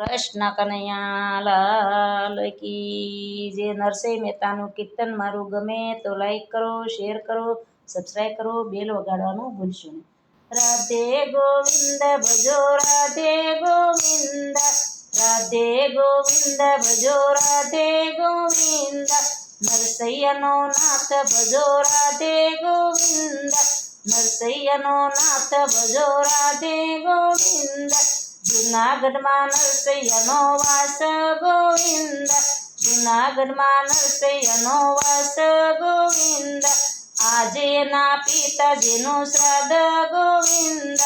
કૃષ્ણ કનૈયા લાલ કી જે નરસિંહ મહેતાનું કીર્તન મારું ગમે તો લાઈક કરો શેર કરો સબસ્ક્રાઈબ કરો બેલ વગાડવાનું ભૂલશો નહીં રાધે ગોવિંદ ભજો રાધે ગોવિંદ રાધે ગોવિંદ ભજો રાધે ગોવિંદ નરસૈયાનો નાથ ભજો રાધે ગોવિંદ નરસૈયાનો નાથ ભજો રાધે ગોવિંદ જુનાગઢમાં નરસૈયાનો વાસ ગોવિંદ, જુનાગઢમાં નરસૈયાનો વાસ ગોવિંદ. આજે એના પિતાજીનું શ્રાદ્ધ ગોવિંદ,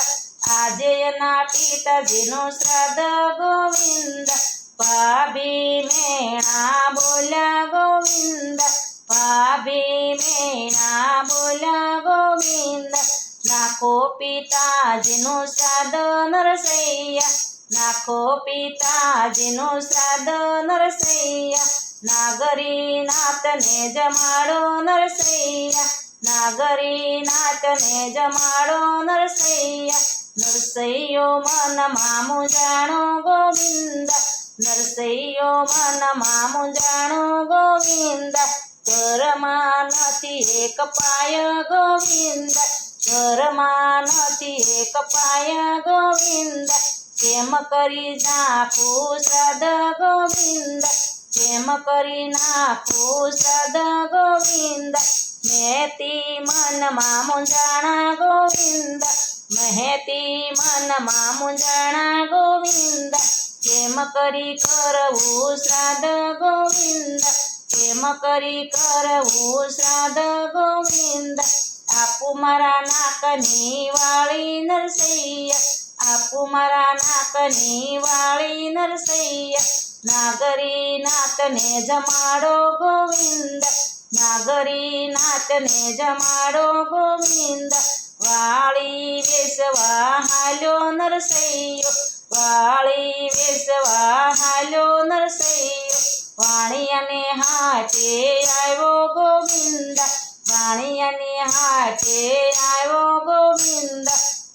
આજે એના પિતાજીનું શ્રાદ્ધ ગોવિંદ. ભાભી મેણા બોલ્યા ગોવિંદ, ભાભી મેણા બોલ્યા ગોવિંદ. નાખો પિતાજીનું શ્રાદ્ધ નરસૈયા નાખો પિતાજીનું શ્રાદ્ધ નરસૈયા નાગરી નાતને જમાડો નરસૈયા નાગરી નાતને જમાડો નરસૈયા નરસૈયો મનમાં મુજાણો ગોવિંદ નરસૈયો મનમાં મુજાણો ગોવિંદ ઘરમાં નથી એક પાય ગોવિંદ ઘરમાં નથી, એક પાય ગોવિંદ. કેમ કરી નાખું સદ ગોવિંદ? કેમ કરી નાખું સદ ગોવિંદ? મેતી મનમાં મુંજાણા ગોવિંદ. મહેતી મનમાં મુંજાણા ગોવિંદ. કેમ કરી કરવું શ્રાદ્ધ ગોવિંદ? કેમ કરી કરવું શ્રાદ્ધ ગોવિંદ? આપુ મારા નાકની વાળી નરસૈયા આપુ મારા નાકની વાળી નરસૈયા નાગરી નાતને જમાડો ગોવિંદ નાગરી નાતને જમાડો ગોવિંદ, વાળી વેસવા હાલ્યો નરસૈયો, વાળી વેસવા હાલ્યો નરસૈયો, વાણિયાને હાથે આવ્યો આવ્યો ગોવિંદ,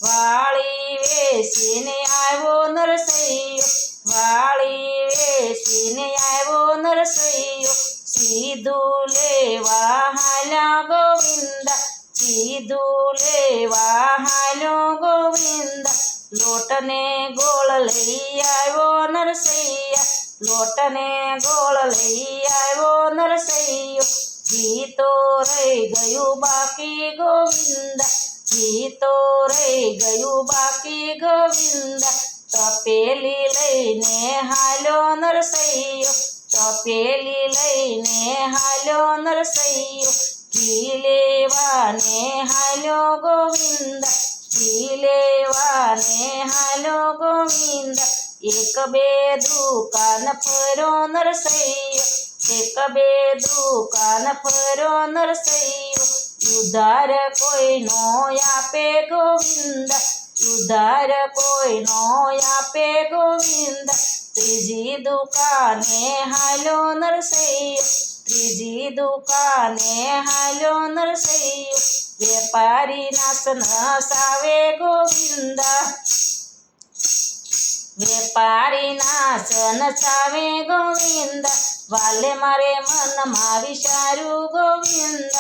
વાળી વેસીને આવ્યો નરસૈયો, વાળી વેસીને આવ્યો નરસૈયો, સીધું લેવા હાલ્યા ગોવિંદ, સીધું લેવા હાલ્યો ગોવિંદ, લોટને ગોળ લઈ આવ્યો નરસૈયા, લોટને ગોળ લઈ આવ્યો નરસૈયો જીતો રહી ગયું બાકી ગોવિંદ, ગીતો રહી ગયું બાકી ગોવિંદ. તપેલી લઈને હાલ્યો નરસૈયો, તપેલી લઈને હાલ્યો નરસૈયો. ઘી લેવાને હાલ્યો ગોવિંદ, ઘી લેવાને હાલ્યો ગોવિંદ. એક બે દુકાન ફર્યો નરસૈયો એક બે દુકાન ફર્યો નરસૈયો ઉધાર કોઈનો આપે ગોવિંદ ઉધાર કોઈનો આપે ગોવિંદ ત્રીજી દુકાને હાલ્યો નરસૈયો ત્રીજી દુકાને હાલ્યો નરસૈયો વેપારી નાસ નસાવે ગોવિંદ વેપારી નાસ નચાવે ગોવિંદ વાલે મારે મનમાં વિચાર્યું ગોવિંદ,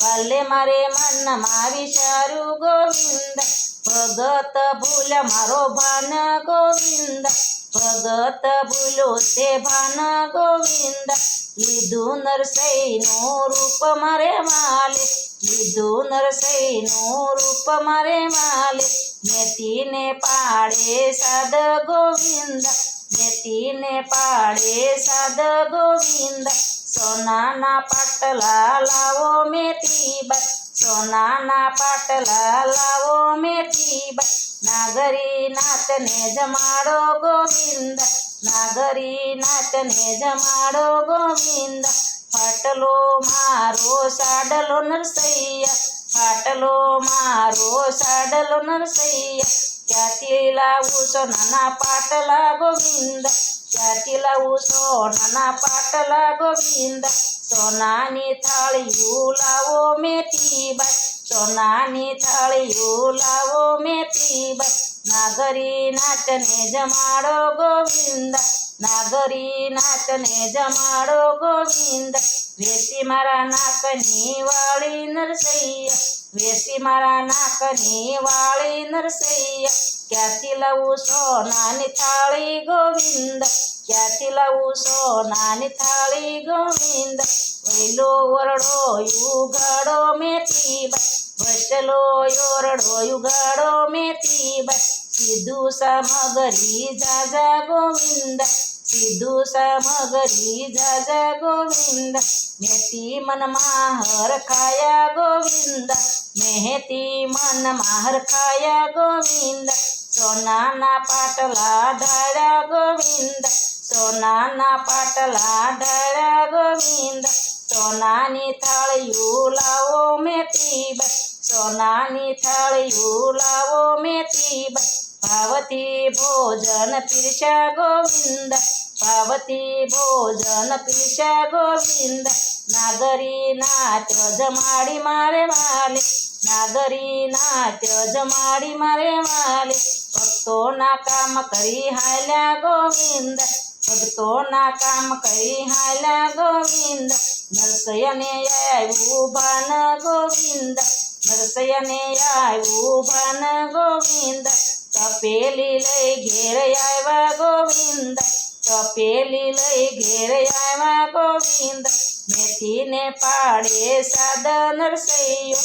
વાલે મારે મનમાં વિચાર્યું ગોવિંદ. ભગત ભૂલ મારો ભાન ગોવિંદ, ભગત ભૂલો તે ભાન ગોવિંદ. લીધું નરસૈનું રૂપ મારે માલે, લીધું નરસૈનું રૂપ મારે માલે. મેતીને પાડે સાદ ગોવિંદ મેતીને પાડે સાદ ગોવિંદ સોનાના પાટલા લાવો મેતીબાઈ સોનાના પાટલા લાવો મેતીબાઈ નાગરી નાતને જમાડો ગોવિંદ નાગરી નાતને જમાડો ગોવિંદ ફાટલો મારો સાડલો નરસૈયા ફાટલો મારો સાડલો નરસૈયા ક્યાંથી લાવું સોનાના પાટલા ગોવિંદ? ક્યાંથી લાવું સોનાના પાટલા ગોવિંદ? સોનાની થાળીયું લાવો મેથીબાઈ સોનાની થાળીઓ લાવો મેથીબાઈ નાગરી નાચને જમાડો ગોવિંદ. નાગરી નાચને જમાડો ગોવિંદ વેસી મારા નાકની વાળી નરસૈયા વેસી મારા નાકની વાળી નરસૈયા ક્યાંથી લાવું સોનાની થાળી ગોવિંદ ક્યાંથી લાવું સોનાની થાળી ગોવિંદ વૈલો વરડો યુગાડો મેથીબાઈ વસલો યોરડો યુગાડો મેથીબાઈ સીધું સામગરી જાજા ગોવિંદ સીધું સામગરી જાજા ગોવિંદ મેથી મનમાં હર ખાયા ગોવિંદ મેહતી મનમાં હર ખાયા ગોવિંદ સોનાના પાટલા ઢાળ્યા ગોવિંદ સોનાના પાટલા ઢાળ્યા ગોવિંદ સોનાની થાળીઓ લાવો મેથીબાઈ સોનાની થાળીઓ લાવો पावती भोजन पिरशा गोविंद पावती भोजन पिरशा गोविंद नागरी नाच जमाडी मारे माले नागरी नाच जमाडी मारे माले भक्तो ना काम करी हाल्या गोविंद भक्तो ना काम करी हाल्या गोविंद नरसयने यायू भान गोविंद नरसयने यायू भान गोविंद તપેલી લઈ ઘેર આવ્યા ગોવિંદ તપેલી લઈ ઘેર આવ્યા ગોવિંદ મેથીને પાડે સાદ નરસૈયો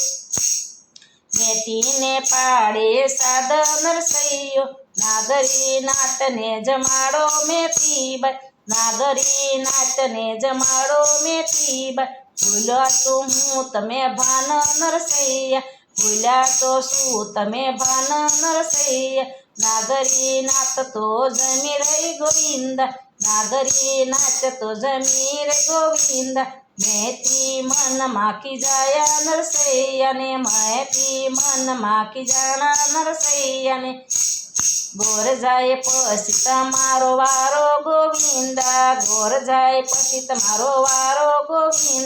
મેથીને પાડે સાદ નરસૈયો નાગરી નાટને જમાડો મેથીબાઈ નાગરી નાટને જમાડો મેથીબાઈ ભૂલ્યા તો હું તમે ભાન નરસૈયા हुल्यासो सुतमे भन नरसैय नागरी नाचतो जमीर गोविंद। नागरी नाचतो जमीर गोविंद। मेहती मन माकी जाया नरसैया ने महती मन माकी जाना नरसैया ने गोर जाए पसित मारो वारो गोविंदा। गोर जाए पसित मारो वारो गोविंद।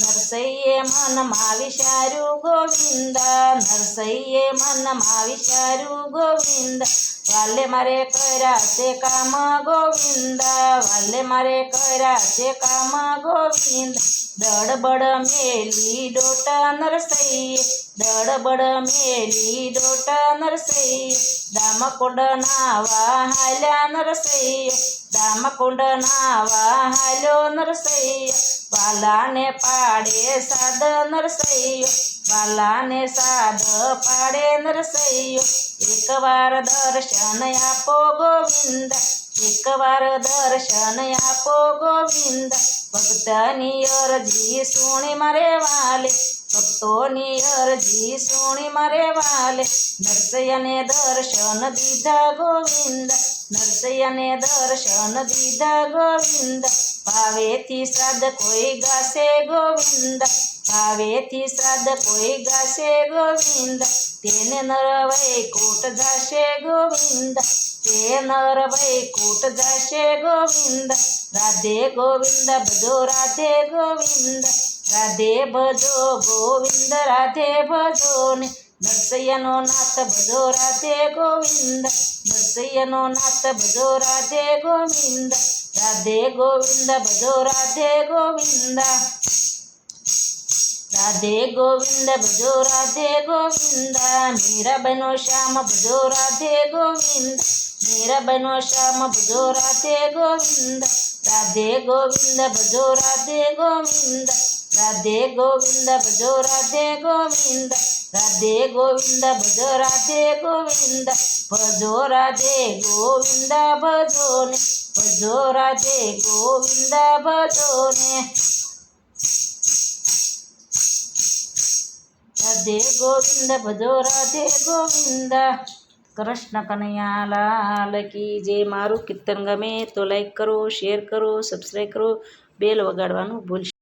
నర్సయ్యే మనమావిశారు గోవింద నర్సయ్యే మనమావిశారు గోవింద వాళ్ళే మరే కైరాసే కామ గోవింద వాళ్ళే మరే కైరాసే కామ గోవింద దడబడ మేలి డోట నరసయ్య దడబడ మేలి డోట నరసయ్య దమకొడ నావా హల నరసయ్య નાવા હાલ્યો નરસૈયે વાલાને પાડે સાદ નરસૈયો વાલાને સાદ પાડે નરસૈયો એકવાર દર્શન આપો ગોવિંદ, એકવાર દર્શન આપો ગોવિંદ. ભક્તની અરજી સુણી મારે વાલે ભક્તોની અરજી સુણી મરે વાલે. નરસૈયાને દર્શન દીધા ગોવિંદ. નરસૈયાને દર્શન દીધા ગોવિંદ. ભાવેથી શ્રાદ્ધ કોઈ ગાશે ગોવિંદ. ભાવેથી શ્રાદ્ધ કોઈ ગાશે ગોવિંદ. તેને નર વૈકુટ જાશે ગોવિંદ. તે નર વૈકુટ જાશે ગોવિંદ. રાધે ગોવિંદ, ભજો રાધે ગોવિંદ. राधे भजो, गोविंद राधे भजो नरसैयनो नाथ भजो राधे गोविंद नरसैयनो नाथ भजो राधे गोविंद राधे गोविंद भजो राधे गोविंद राधे गोविंद भजो राधे गोविंद, मेरा बनो श्याम भजो राधे गोविंद, मेरा बनो श्याम भजो राधे गोविंद राधे गोविंद भजो राधे गोविंद। રાધે ગોવિંદ ભજો રાધે ગોવિંદ રાધે ગોવિંદ ભજો રાધે ગોવિંદ ભજો રાધે ગોવિંદ ભજો ને ભજો રાધે ગોવિંદ ભજો ને રાધે ગોવિંદ ભજો રાધે ગોવિંદ કૃષ્ણ કનૈયા લાલ કી જે મારું કીર્તન ગમે તો લાઈક કરો શેર કરો સબસ્ક્રાઈબ કરો બેલ વગાડવાનું ભૂલશો